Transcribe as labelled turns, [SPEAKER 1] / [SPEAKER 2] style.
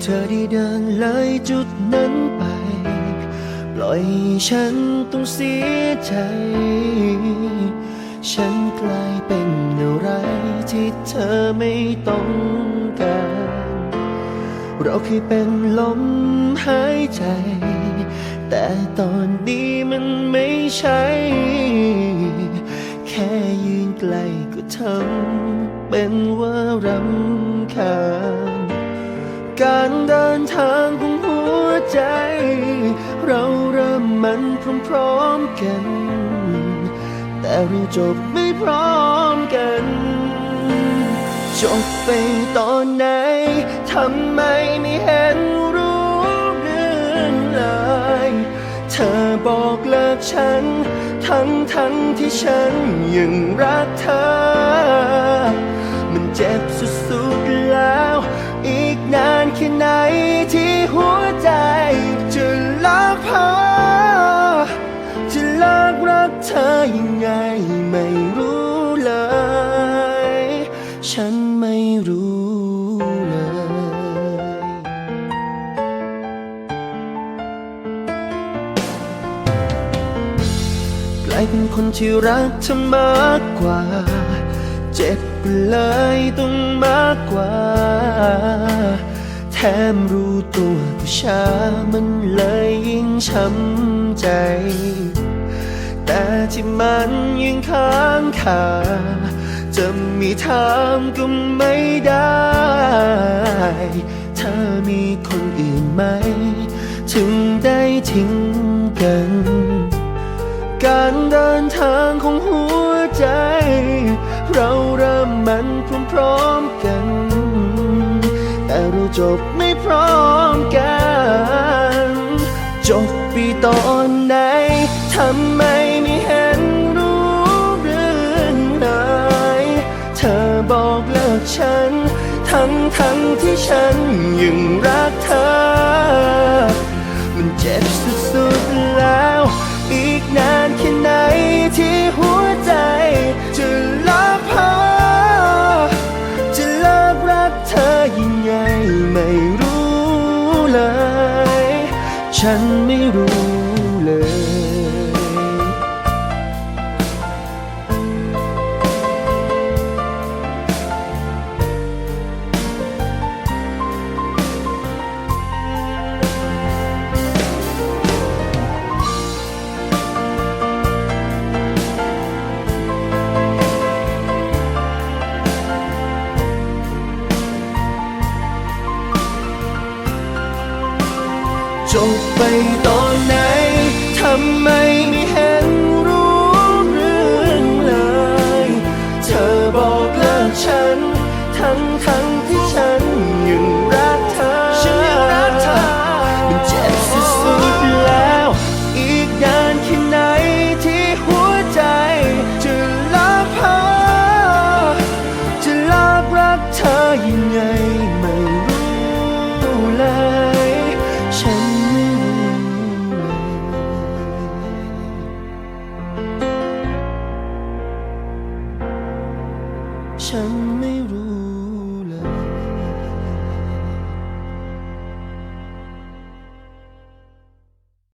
[SPEAKER 1] เธอได้เดินเลยจุดนั้นไป ปล่อยฉันต้องเสียใจ ฉันกลายเป็นอะไรที่เธอไม่ต้องการ เราเคยเป็นลมหายใจ แต่ตอนนี้มันไม่ใช่ แค่ยืนใกล้ก็ทำเป็นว่ารำคาญ การเดินทางของหัวใจ เราเริ่มมันพร้อมๆกัน แต่เราจบไม่พร้อมกัน จบไปตอนไหนทำไมไม่เห็นรู้เรื่องเลย เธอบอกเลิกฉัน ทั้งทั้งที่ฉันยังรักเธอ มันเจ็บสุด แค่ไหนที่หัวใจ จะลากพาจะลิกรักเธอยังไงไม่รู้เลย ฉันไม่รู้เลย กลายเป็นคนที่รักเธอมากกว่า เจ็บไปเลยต้องมากกว่า แถมรู้ตัวก็ช้ามันเลยยิ่งช้ำใจ แต่ที่มันยังค้างคาจะมีทางก็ไม่ได้ เธอมีคนอื่นไหม ถึงได้ทิ้งกัน การเดินทางของหัวใจ เราเริ่มมันพร้อมๆกัน จบไม่พร้อมกัน จบปีตอนไหนทำไมไม่เห็นรู้เรื่องเลยเธอบอกเลิกฉัน ทั้งทั้งที่ฉันยังรักเธอ ฉันไม่รู้เลย จบไปตอนไหน ทำไมไม่เห็นรู้เรื่องเลย เธอบอกเลิกฉัน ทั้งทั้ง ฉันไม่รู้